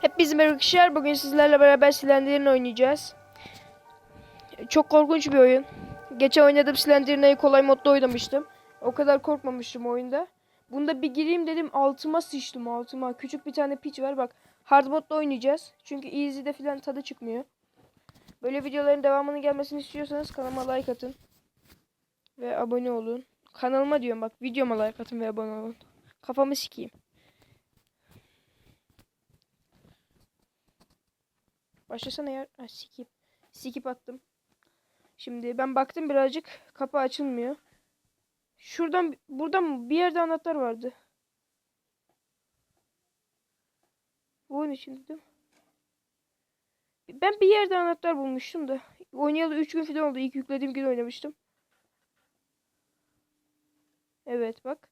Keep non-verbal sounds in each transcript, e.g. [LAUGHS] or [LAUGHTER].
Hep bizim arkadaşlar bugün sizlerle beraber Slender'in oynayacağız. Çok korkunç bir oyun. Geçen oynadığım Slender'in'i kolay modda oynamıştım. O kadar korkmamıştım oyunda. Bunda bir gireyim dedim altıma sıçtım altıma. Küçük bir tane piç var bak. Hard modda oynayacağız. Çünkü easy'de falan tadı çıkmıyor. Böyle videoların devamının gelmesini istiyorsanız kanalıma like atın. Ve abone olun. Kanalıma diyorum bak videoma like atın ve abone olun. Kafamı sikeyim. Başlasana ya. Ha, sikip. Sikip attım. Şimdi ben baktım birazcık kapı açılmıyor. Şuradan buradan bir yerde anahtar vardı. Bu oyun içinde değil mi? Ben bir yerde anahtar bulmuştum da. Oynayalı 3 gün falan oldu. İlk yüklediğim gün oynamıştım. Evet bak.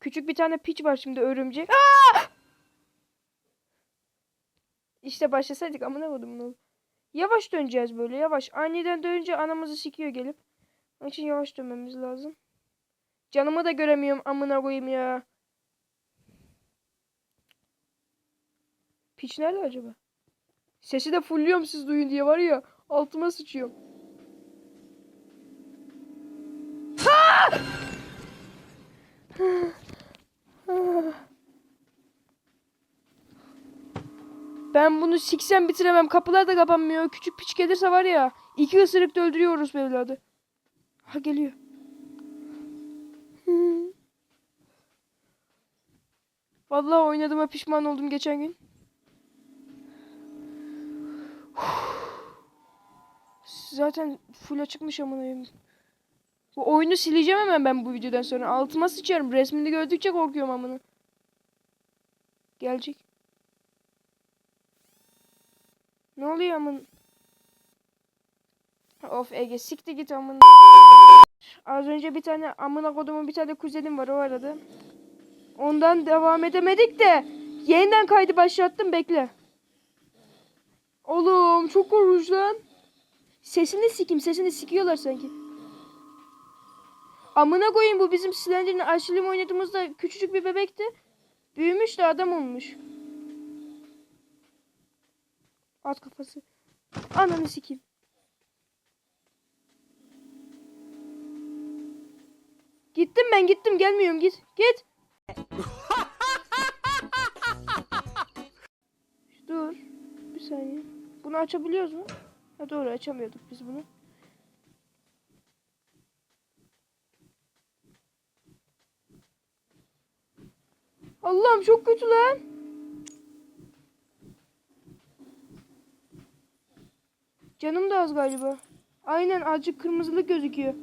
Küçük bir tane piç var şimdi örümcek. İşte başlasaydık amına koydum bunu. Yavaş döneceğiz böyle yavaş. Aniden dönünce anamızı sikiyor gelip. Onun için yavaş dönmemiz lazım. Canımı da göremiyorum amına koyayım ya. Piç nerede acaba? Sesi de fullüyorum siz duyun diye var ya. Altıma sıçıyorum. Ben bunu siksem bitiremem. Kapılar da kapanmıyor. Küçük piç gelirse var ya. iki ısırık da öldürüyoruz evladı. Ha geliyor. Vallahi oynadığıma pişman oldum geçen gün. Zaten full çıkmış amına koyayım. Bu oyunu sileceğim hemen ben bu videodan sonra. Altıma sıçarım. Resmini gördükçe korkuyorum amına. Gelecek. Ne oluyor amın? Of Ege sikti git amın. Az önce bir tane amına kodumun bir tane kuzenim var o aradı. Ondan devam edemedik de yeniden kaydı başlattım bekle. Oğlum çok korkunç lan. Sesini sikim sesini sikiyorlar sanki. Amına koyayım bu bizim Slender'in Ashley'im oynadığımızda küçücük bir bebekti. Büyümüş de adam olmuş. At kafası. Ananı sikeyim. Gittim ben gittim gelmiyorum git. Git. [LAUGHS] Dur. Bir saniye. Bunu açabiliyoruz mu? Ha doğru açamıyorduk biz bunu. Allah'ım çok kötü lan. Canım da az galiba. Aynen azıcık kırmızılık gözüküyor.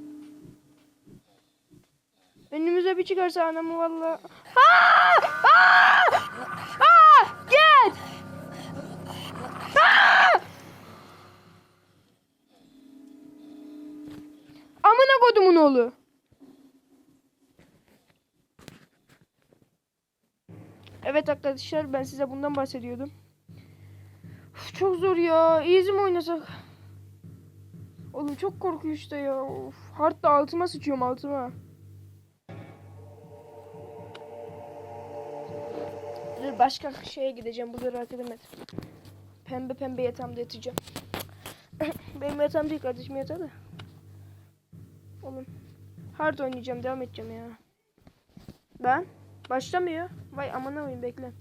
Önümüze bir çıkarsa anamı valla. Aa! Aa! Aa! Git! Aa! Amına kodumun oğlu. Evet arkadaşlar ben size bundan bahsediyordum. Uf, çok zor ya. Easy mi oynasak? Oğlum çok korkunç da ya. Of. Hard da altıma sıçıyorum altıma. Dur başka şeye gideceğim. Burada rahat edemedim. Pembe pembe yatağımda yatacağım. [COUGHS] Benim yatağım değil kardeşim yatağı da. Oğlum. Hard oynayacağım. Devam edeceğim ya. Ben? Başlamıyor. Vay amına koyayım bekle.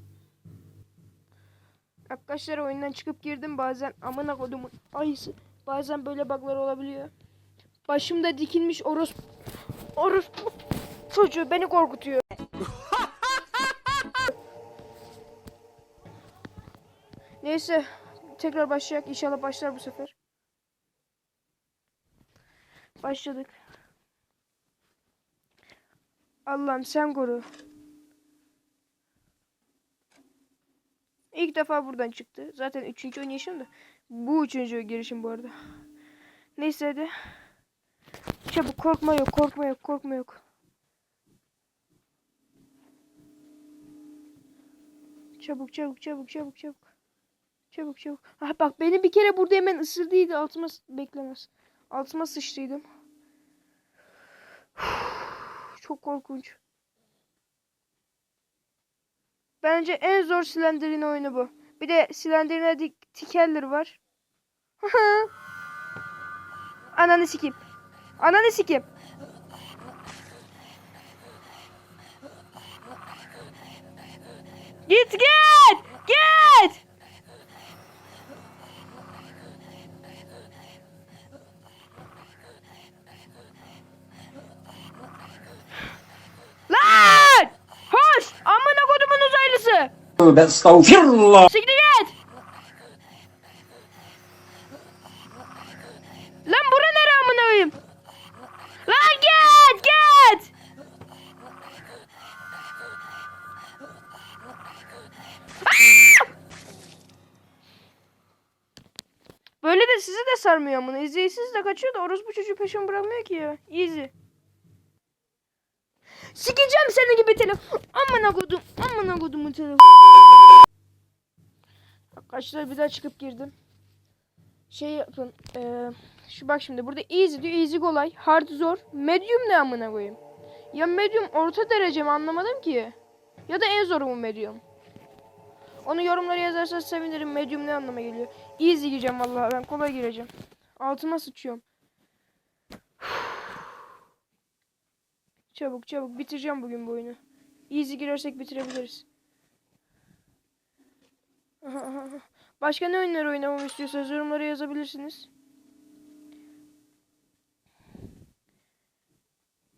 Arkadaşlar oyundan çıkıp girdim bazen amına kodumun ayısı. Bazen böyle bug'lar olabiliyor. Başımda dikilmiş oros oros çocuğu beni korkutuyor. [LAUGHS] Neyse tekrar başlayacak inşallah başlar bu sefer. Başladık. Allah'ım sen koru. İlk defa buradan çıktı. Zaten üçüncü oynayışım da. Bu üçüncü girişim bu arada. Neyse hadi. Çabuk korkma yok korkma yok korkma yok. Çabuk çabuk çabuk çabuk çabuk. Çabuk çabuk. Ah bak beni bir kere burada hemen ısırdıydı. Altıma beklemez. Altıma sıçtıydım. Çok korkunç. Bence en zor Slender'in oyunu bu. Bir de Slender'ine dik tikerler var. [LAUGHS] Ananı sikeyim. Ananı sikeyim. Git git! Git! Lan! Hoş! Amına kodumun uzaylısı! Tövbe estağfirullah. Siktir git! Lan bura nere amına koyayım? Lan git git! Böyle de sizi de sarmıyor amına. İzleyicisiz de kaçıyor da orospu çocuğu peşimi bırakmıyor ki ya. Easy. Seni gibi telefon. Amına kodum. Amına kodumun telefon. Arkadaşlar bir daha çıkıp girdim. Şey yapın. eee, şu bak şimdi burada easy diyor. Easy kolay. Hard zor. Medium ne amına koyayım? Ya medium orta derece mi anlamadım ki. Ya da en zoru mu medium? Onu yorumlara yazarsanız sevinirim. Medium ne anlama geliyor? Easy gireceğim vallahi ben kolay gireceğim. Altıma sıçıyorum. Çabuk çabuk bitireceğim bugün bu oyunu. Easy girersek bitirebiliriz. [LAUGHS] Başka ne oyunlar oynamamı istiyorsanız yorumlara yazabilirsiniz.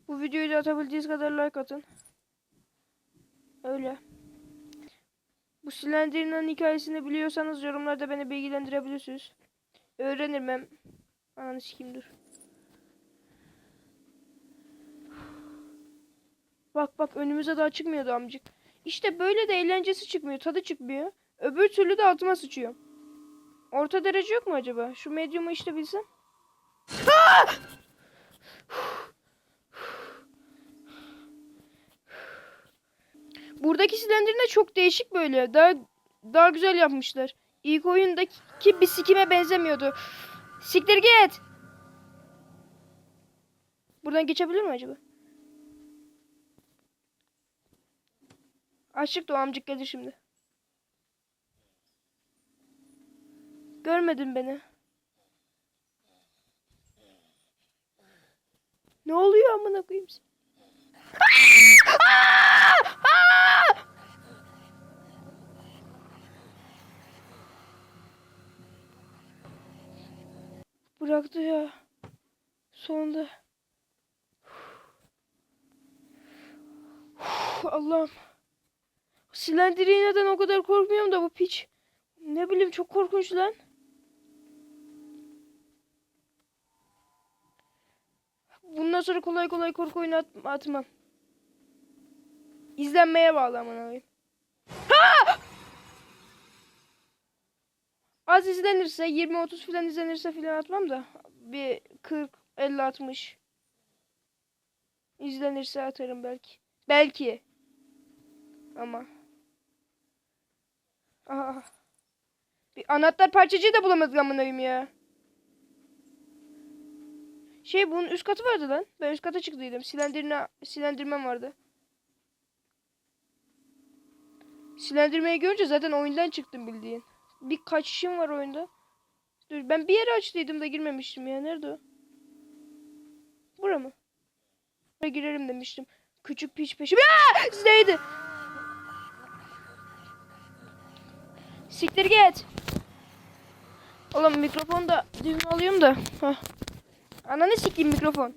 Bu videoyu da atabildiğiniz kadar like atın. Öyle. Bu Slender'in hikayesini biliyorsanız yorumlarda beni bilgilendirebilirsiniz. Öğrenirim hem. Ananı sikeyim dur. Bak bak önümüze daha çıkmıyordu amcık. İşte böyle de eğlencesi çıkmıyor. Tadı çıkmıyor. Öbür türlü de altıma sıçıyor. Orta derece yok mu acaba? Şu medium'u işte bilsem. Buradaki silindirine çok değişik böyle. Daha daha güzel yapmışlar. İlk oyundaki bir sikime benzemiyordu. Siktir git. Buradan geçebilir mi acaba? Açık da o amcık gelir şimdi. Görmedin beni. Ne oluyor amına koyayım sen? Bıraktı ya. Sonunda. Allah'ım. Silendiriği neden o kadar korkmuyorum da bu piç. Ne bileyim çok korkunç lan. Bundan sonra kolay kolay korku oyunu at atmam. İzlenmeye bağlı aman koyayım. Ha! Az izlenirse 20-30 falan izlenirse falan atmam da bir 40 50 60 izlenirse atarım belki. Belki. Ama Aha. Bir anahtar parçacığı da bulamadık amına koyayım ya. Şey bunun üst katı vardı lan. Ben üst kata çıktıydım. Silendirme, silendirmem vardı. Silendirmeyi görünce zaten oyundan çıktım bildiğin. Bir kaçışım var oyunda. Dur ben bir yere açtıydım da girmemiştim ya. Nerede o? Bura mı? Buraya girerim demiştim. Küçük piç peşim. Aa! Sizdeydi. Siktir git. Oğlum mikrofonu da düğme alıyorum da. Hah. Ananı sikeyim mikrofon.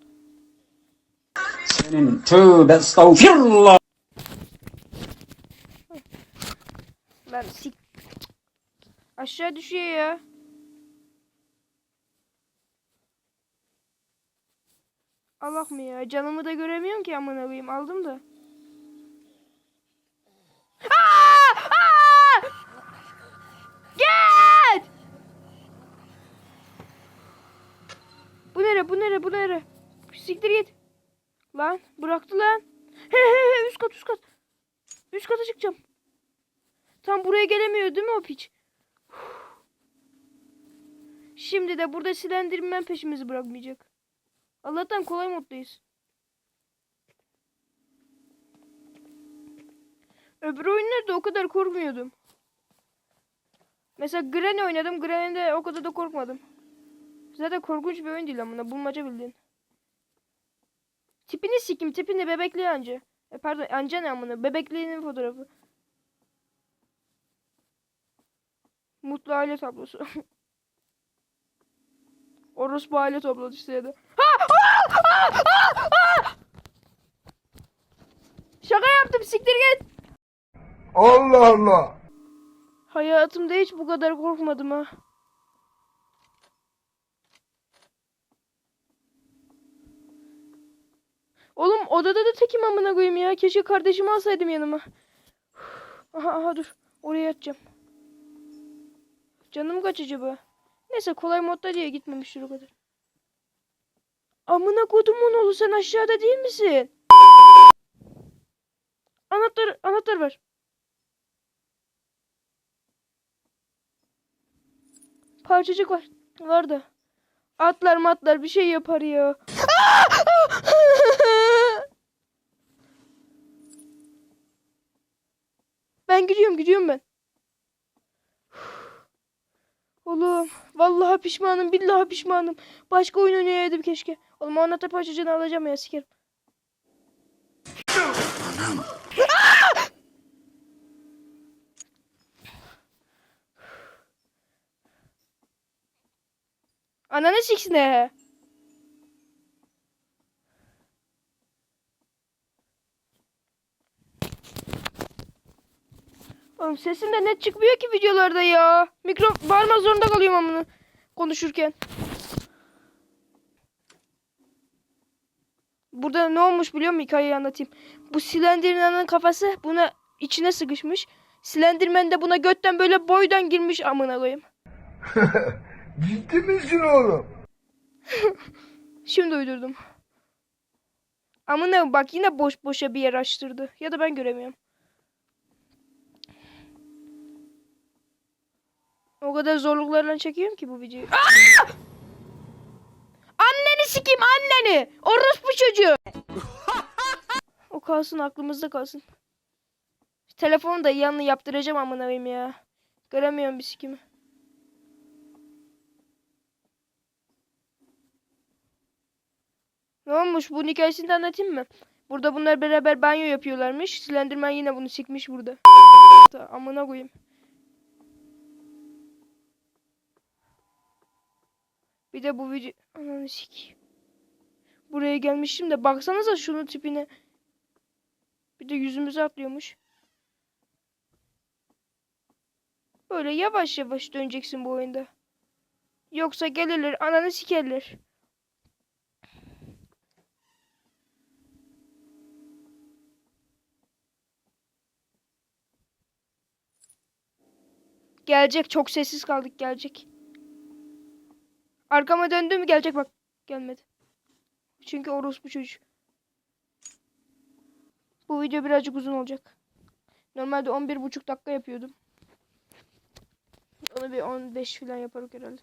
Senin tövbe estağfirullah. Lan sik. Aşağı düşüyor ya. Allah mı ya? Canımı da göremiyorum ki amına koyayım. Aldım da. Siktir git. Lan bıraktı lan. He he he üst kat üst kat. Üst kata çıkacağım. Tam buraya gelemiyor değil mi o piç? Şimdi de burada silendirmen peşimizi bırakmayacak. Allah'tan kolay moddayız. Öbür oyunlarda o kadar korkmuyordum. Mesela Granny oynadım. Granny'de o kadar da korkmadım. Zaten korkunç bir oyun değil amına. Bulmaca bildin. Tipini sikim. Tipini bebekli anca. E, pardon anca ne amına. Bebekliğinin fotoğrafı. Mutlu aile tablosu. [LAUGHS] Orospu aile tablosu işte ya da. Ha! Aa! Aa! Aa! Aa! Şaka yaptım siktir git. Allah Allah. Hayatımda hiç bu kadar korkmadım ha. Oğlum odada da tekim amına koyayım ya. Keşke kardeşimi alsaydım yanıma. Aha aha dur. Oraya yatacağım. Canım kaç acaba? Neyse kolay modda diye gitmemiştir o kadar. Amına kodumun oğlu sen aşağıda değil misin? Anahtar anahtar ver. Parçacık var. Var da. Atlar matlar bir şey yapar ya. [LAUGHS] Ben gidiyorum gidiyorum ben. Oğlum vallahi pişmanım billahi pişmanım. Başka oyun oynayaydım keşke. Oğlum anahtar parçacığını alacağım ya sikerim. Ananı siksine. Oğlum sesim de net çıkmıyor ki videolarda ya. Mikro bağırmak zorunda kalıyorum amına konuşurken. Burada ne olmuş biliyor musun? Hikayeyi anlatayım. Bu Slenderman'ın kafası buna içine sıkışmış. Slenderman de buna götten böyle boydan girmiş amına koyayım. [LAUGHS] Ciddi misin oğlum? [LAUGHS] Şimdi uydurdum. Amına bak yine boş boşa bir yer açtırdı. Ya da ben göremiyorum. O kadar zorluklarla çekiyorum ki bu videoyu. Aa! Anneni sikeyim anneni. Orospu çocuğu. o kalsın aklımızda kalsın. Telefonu da yanına yaptıracağım amına koyayım ya. Göremiyorum bir sikimi. Ne olmuş? Bunun hikayesini de anlatayım mı? Burada bunlar beraber banyo yapıyorlarmış. Slenderman yine bunu sikmiş burada. Amına koyayım. Bir de bu video... Ananı. Buraya gelmişim de baksanıza şunun tipine. Bir de yüzümüze atlıyormuş. Böyle yavaş yavaş döneceksin bu oyunda. Yoksa gelirler ananı sikerler. Gelecek. Çok sessiz kaldık. Gelecek. Arkama döndü mü gelecek bak. Gelmedi. Çünkü orospu çocuk. Bu video birazcık uzun olacak. Normalde 11,5 dakika yapıyordum. Onu bir 15 falan yaparız herhalde.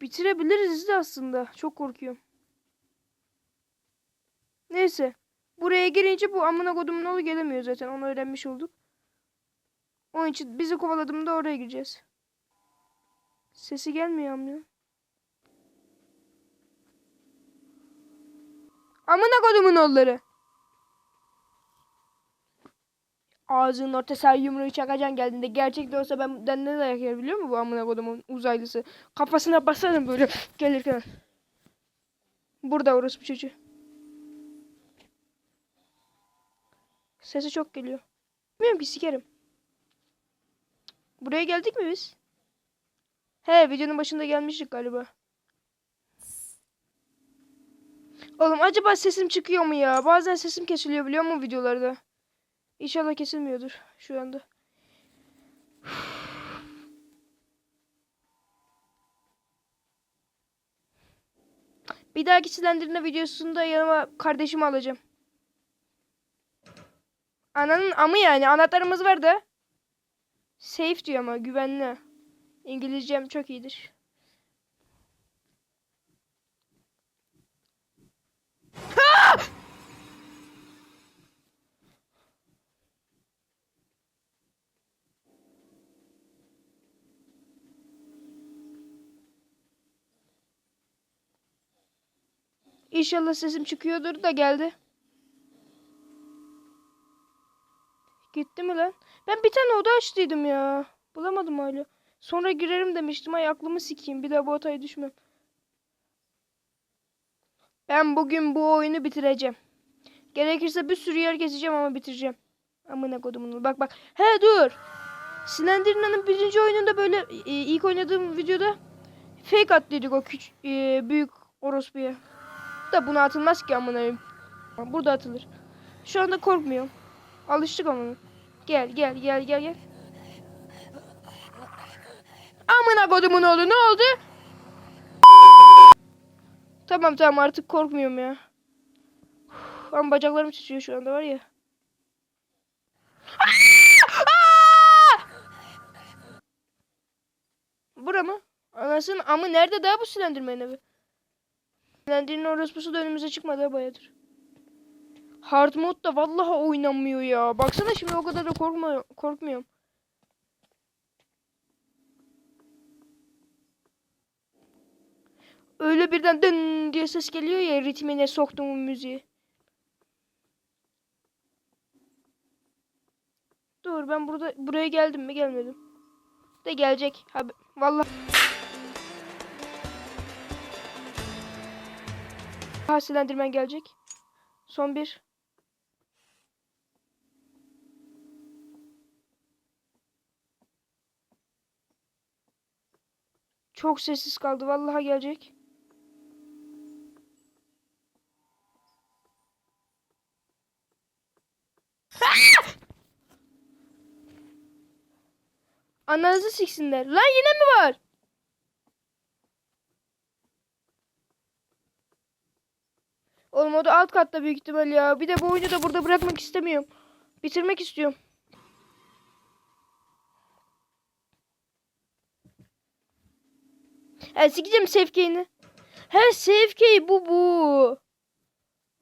Bitirebiliriz de aslında. Çok korkuyorum. Neyse. Buraya girince bu amına kodumun oğlu gelemiyor zaten. Onu öğrenmiş olduk. Onun için bizi kovaladığında oraya gireceğiz. Sesi gelmiyor amına. Amına kodumun oğulları. Ağzının ortasına yumruğu çakacaksın geldiğinde. Gerçek de olsa ben ben ne dayak yer biliyor musun bu amına kodumun uzaylısı? Kafasına basarım böyle gelirken. Burada orospu çocuğu. Sesi çok geliyor. Bilmiyorum ki sikerim. Buraya geldik mi biz? He videonun başında gelmiştik galiba. Oğlum acaba sesim çıkıyor mu ya? Bazen sesim kesiliyor biliyor musun videolarda? İnşallah kesilmiyordur şu anda. Bir dahaki silendirme videosunda yanıma kardeşimi alacağım. Ananın amı yani anahtarımız var da. Safe diyor ama güvenli. İngilizcem çok iyidir. Ha! [LAUGHS] İnşallah sesim çıkıyordur da geldi. Gitti mi lan? Ben bir tane oda açtıydım ya. Bulamadım hala. Sonra girerim demiştim. Ay aklımı sikeyim. Bir daha bu hataya düşmem. Ben bugün bu oyunu bitireceğim. Gerekirse bir sürü yer geçeceğim ama bitireceğim. Amına kodumun. Bak bak. He dur. Slenderman'ın birinci oyununda böyle e, ilk oynadığım videoda fake attıydık o küçük e, büyük orospuya. Da buna atılmaz ki amına. Burada atılır. Şu anda korkmuyorum. Alıştık ama. Gel gel gel gel gel. Amına kodumun oğlu ne oldu? Tamam tamam artık korkmuyorum ya. Uf, Ama bacaklarım titriyor şu anda var ya. Bura mı? Anasının amı nerede daha bu Slenderman evi? Slender'in orospusu da önümüze çıkmadı ha bayağıdır. Hard mode da vallahi oynanmıyor ya. Baksana şimdi o kadar da korkma, korkmuyorum. Öyle birden dın diye ses geliyor ya ritmine soktuğum müziği. Dur ben burada buraya geldim mi gelmedim. De gelecek. Abi vallahi Ha Slenderman gelecek. Son bir. Çok sessiz kaldı. Vallahi gelecek. Ananızı siksinler. Lan yine mi var? Oğlum o da alt katta büyük ihtimal ya. Bir de bu oyunu da burada bırakmak istemiyorum. Bitirmek istiyorum. Ha sikeceğim Safeke'ini. He Safeke bu bu.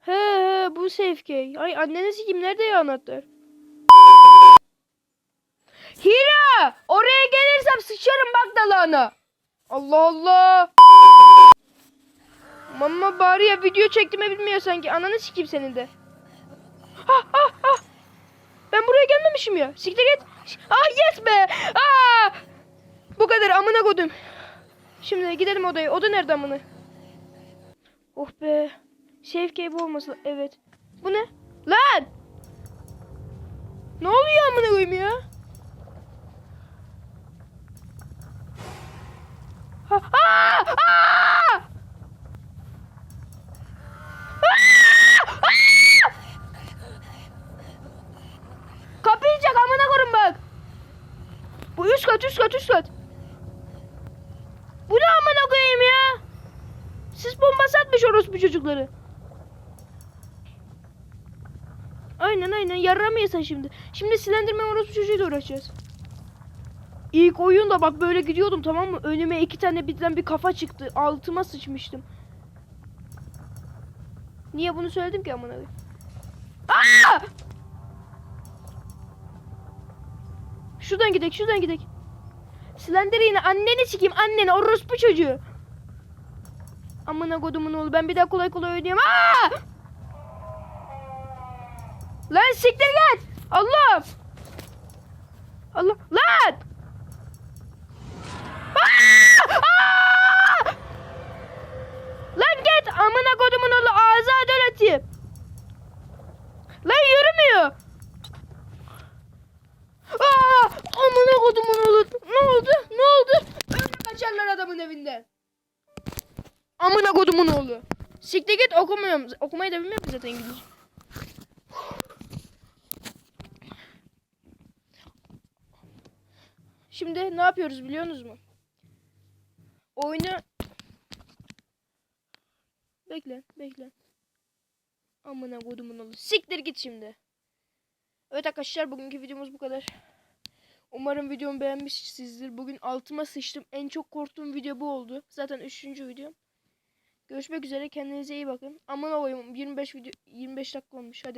He he bu Safeke. Ay annene sikeyim nerede ya anahtar? Hira! Oraya gelirsem sıçarım bak dalağına. Allah Allah. Mama bari ya video çektiğimi bilmiyor sanki. Ananı sikeyim senin de. Ha ha ha. Ben buraya gelmemişim ya. Siktir git. Ah yes be. Aa! Bu kadar amına kodum. Şimdi gidelim odaya. Oda nerede amına? Oh be. Safe bu olması. Evet. Bu ne? Lan! Ne oluyor amına koyayım ya? Ha, aa! Aa! Aa! Aa! Kapıyı çek amına koyayım bak. Bu üst kat üst kat üst kat. Bu ne amına koyayım ya? Sis bombası atmış orospu çocukları. Yaramayasın şimdi. Şimdi Slenderman orospu çocuğuyla uğraşacağız. İlk oyunda bak böyle gidiyordum tamam mı? Önüme iki tane birden bir kafa çıktı. Altıma sıçmıştım. Niye bunu söyledim ki amına! Şuradan gidek, şuradan gidek. Slender yine anneni sikeyim, anneni orospu çocuğu. Amına kodumun oğlu ben bir daha kolay kolay oynayamam. Aa! Lan siktir git. Allah. Allah. Lan. Lan git amına kodumun oğlu ağzı adal atayım. Lan yürümüyor. Aa! Amına kodumun oğlu. Ne oldu? Ne oldu? Öyle kaçarlar adamın evinden. Amına kodumun oğlu. Siktir git okumuyorum. Okumayı da bilmiyorum zaten İngilizce. Şimdi ne yapıyoruz biliyorsunuz mu? Oyunu Bekle, bekle. Amına kodumun oğlu. Siktir git şimdi. Evet arkadaşlar bugünkü videomuz bu kadar. Umarım videomu beğenmişsinizdir. Bugün altıma sıçtım. En çok korktuğum video bu oldu. Zaten üçüncü videom. Görüşmek üzere. Kendinize iyi bakın. Aman olayım 25 video 25 dakika olmuş. Hadi.